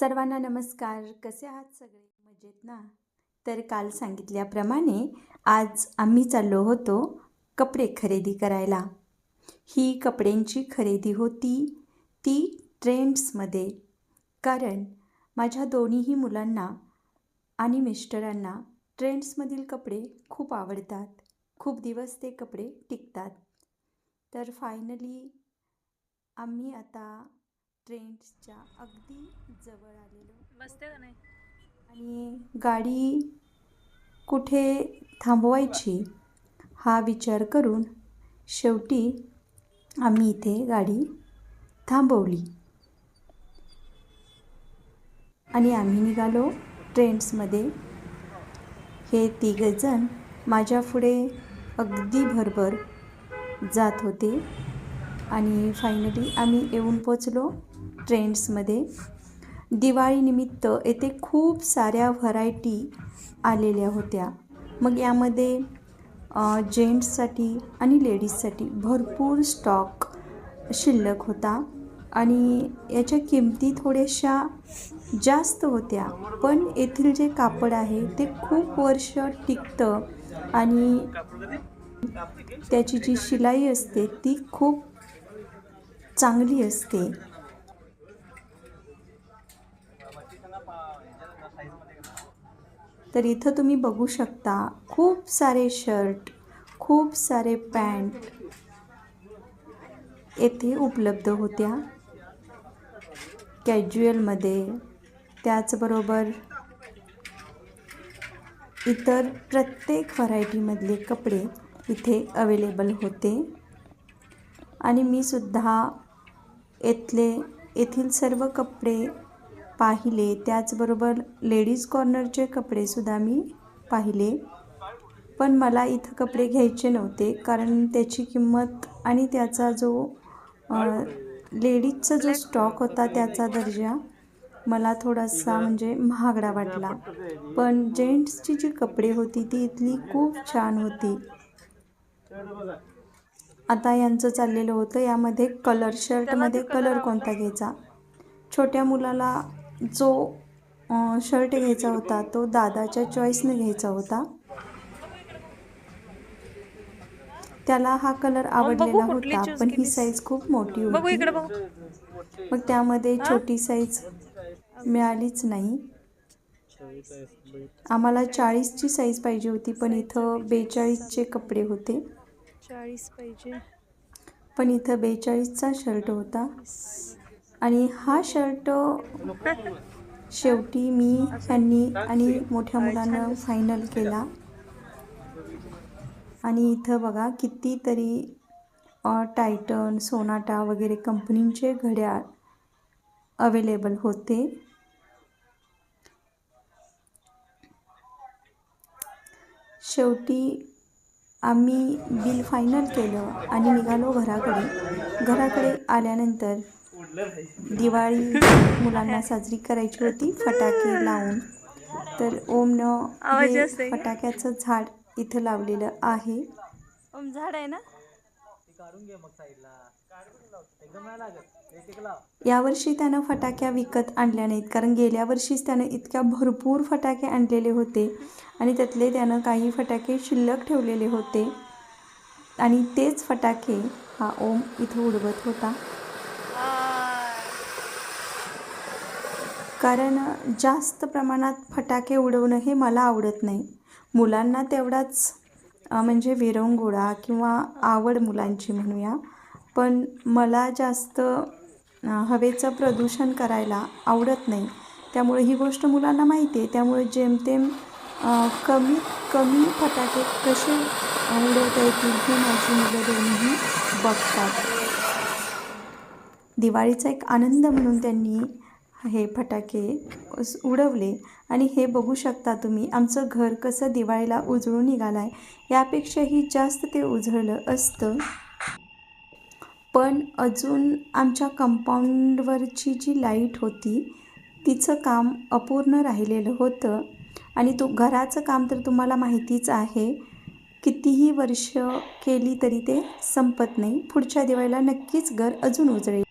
सर्वांना नमस्कार. कसे आहात सगळे? मजेत ना? तर काल सांगितल्याप्रमाणे आज आम्ही चाललो होतो कपडे खरेदी करायला. ही कपड्यांची खरेदी होती ती ट्रेंड्समध्ये. कारण माझ्या दोन्हीही मुलांना आणि मिस्टरांना ट्रेंड्समधील कपडे खूप आवडतात. खूप दिवस ते कपडे टिकतात. तर फायनली आम्ही आता ट्रेंड्सच्या अगदी जवळ आलेलो. बसते का नाही? आणि गाडी कुठे थांबवायची हा विचार करून शेवटी आम्ही इथे गाडी थांबवली. आणि आम्ही निघालो ट्रेंड्समध्ये. हे तिघजण माझ्या पुढे अगदी भरभर जात होते. आणि फायनली आम्ही येऊन पोचलो ट्रेंड्समध्ये. दिवाळीनिमित्त येथे खूप साऱ्या व्हरायटी आलेल्या होत्या. मग यामध्ये जेंट्ससाठी आणि लेडीजसाठी भरपूर स्टॉक शिल्लक होता. आणि याच्या किमती थोड्याशा जास्त होत्या. पण येथील जे कापड आहे ते खूप वर्ष टिकतं आणि त्याची जी शिलाई असते ती खूप चांगली असते. तर इथं तुम्ही बघू शकता खूप सारे शर्ट खूप सारे पॅन्ट येथे उपलब्ध होत्या. कॅज्युअलमध्ये त्याचबरोबर इतर प्रत्येक व्हरायटीमधले कपडे इथे अवेलेबल होते. आणि मी सुद्धा येथले येथील सर्व कपडे पाहिले. त्याचबरोबर लेडीज कॉर्नरचे कपडेसुद्धा मी पाहिले. पण मला इथं कपडे घ्यायचे नव्हते कारण त्याची किंमत आणि त्याचा जो लेडीजचा जो स्टॉक होता त्याचा दर्जा मला थोडासा म्हणजे महागडा वाटला. पण जेंट्सची जी कपडे होती ती इथली खूप छान होती. आता यांचं चाललेलं होतं. यामध्ये कलर शर्टमध्ये कलर कोणता घ्यायचा? छोट्या मुलाला जो शर्ट घ्यायचा होता तो दादाच्या चॉईसने घ्यायचा होता. त्याला हा कलर आवडलेला होता. पण ही? साईज खूप मोठी होती. मग त्यामध्ये छोटी साईज मिळालीच नाही. आम्हाला चाळीसची साईज पाहिजे होती पण इथं बेचाळीसचे कपडे होते. चाळीस पाहिजे. पण इथं बेचाळीसचा शर्ट होता. आणि हा शर्ट शेवटी मी त्यांनी आणि मोठ्या मुलानं फायनल केला. आणि इथं बघा कितीतरी टायटन सोनाटा वगैरे कंपनींचे घड्याळ अवेलेबल होते. शेवटी आम्ही बिल फायनल केलं आणि निघालो घराकडे. घराकडे आल्यानंतर दिवाळी मुलांना साजरी करायची होती फटाके लावून. तर ओमनं हे आहे का? फटाक्याचं झाड इथं लावलेलं आहे. ओम झाड आहे ना? यावर्षी त्यानं फटाक्या विकत आणल्या नाहीत कारण गेल्या वर्षीच त्यानं इतक्या भरपूर फटाके आणलेले होते आणि त्यातले त्यानं काही फटाके शिल्लक ठेवलेले होते. आणि तेच फटाके हा ओम इथं उडवत होता. कारण जास्त प्रमाणात फटाके उडवणं हे मला आवडत नाही. मुलांना तेवढाच म्हणजे विरंगुळा किंवा आवड मुलांची म्हणूया. पण मला जास्त हवेचं प्रदूषण करायला आवडत नाही. त्यामुळे ही गोष्ट मुलांना माहिती आहे त्यामुळे जेमतेम कमी कमी फटाके कसे उडवता येतील हे माझी मुलं दोन्ही बघतात. दिवाळीचा एक आनंद म्हणून त्यांनी हे फटाके उडवले. आणि हे बघू शकता तुम्ही आमचं घर कसं दिवाळीला उजळून निघालं आहे यापेक्षाही जास्त ते उजळलं असतं. पण अजून आमच्या कंपाऊंडवरची जी लाइट होती तिचं काम अपूर्ण राहिलेलं होतं. आणि तो घराचं काम तर तुम्हाला माहितीच आहे कितीही वर्ष केली तरी ते संपत नाही. पुढच्या दिवाळीला नक्कीच घर अजून उजळेल.